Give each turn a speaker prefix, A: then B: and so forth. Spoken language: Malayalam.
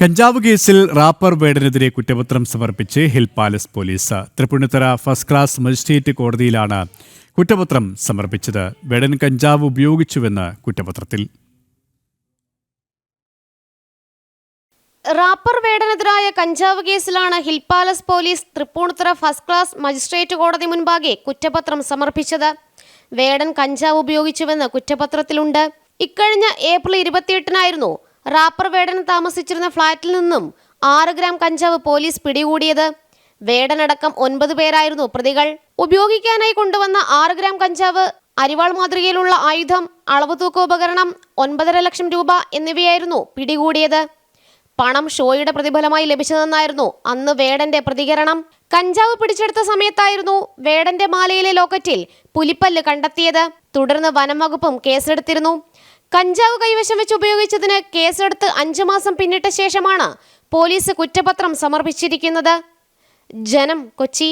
A: കഞ്ചാവ് കേസിൽ റാപ്പർ വേടനെതിരെ കുറ്റപത്രം സമർപ്പിച്ച് Hill Palace police. Tripunithura first class magistrate കോടതിയിലാണ് കുറ്റപത്രം സമർപ്പിച്ചത്. വേടൻ കഞ്ചാവ് ഉപയോഗിച്ചുവെന്ന് കുറ്റപത്രത്തിൽ.
B: റാപ്പർ വേടനെതിരായ കഞ്ചാവ് കേസിലാണ് Hill Palace police Tripunithura first class magistrate കോടതി മുൻപാകെ കുറ്റപത്രം സമർപ്പിച്ചത്. വേടൻ കഞ്ചാവ് ഉപയോഗിച്ചുവെന്ന് കുറ്റപത്രത്തിലുണ്ട്. ഇക്കഴിഞ്ഞ ഏപ്രിൽ ഇരുപത്തിയെട്ടിനായിരുന്നു റാപ്പർ വേടൻ താമസിച്ചിരുന്ന ഫ്ളാറ്റിൽ നിന്നും ആറ് ഗ്രാം കഞ്ചാവ് പോലീസ് പിടികൂടിയത്. വേടനടക്കം ഒൻപത് പേരായിരുന്നു പ്രതികൾ. ഉപയോഗിക്കാനായി കൊണ്ടുവന്ന ആറ് ഗ്രാം കഞ്ചാവ് അരിവാൾ മാതൃകയിലുള്ള ആയുധം അളവ് തൂക്ക ഉപകരണം ഒൻപതര ലക്ഷം രൂപ എന്നിവയായിരുന്നു പിടികൂടിയത്. പണം ഷോയുടെ പ്രതിഫലമായി ലഭിച്ചതെന്നായിരുന്നു അന്ന് വേടന്റെ പ്രതികരണം. കഞ്ചാവ് പിടിച്ചെടുത്ത സമയത്തായിരുന്നു വേടന്റെ മാലയിലെ ലോക്കറ്റിൽ പുലിപ്പല്ല് കണ്ടെത്തിയത്. തുടർന്ന് വനം വകുപ്പും കേസെടുത്തിരുന്നു. കഞ്ചാവ് കൈവശം വെച്ച് ഉപയോഗിച്ചതിന് കേസെടുത്ത് അഞ്ചു മാസം പിന്നിട്ട ശേഷമാണ് പോലീസ് കുറ്റപത്രം സമർപ്പിച്ചിരിക്കുന്നത്. ജനം കൊച്ചി.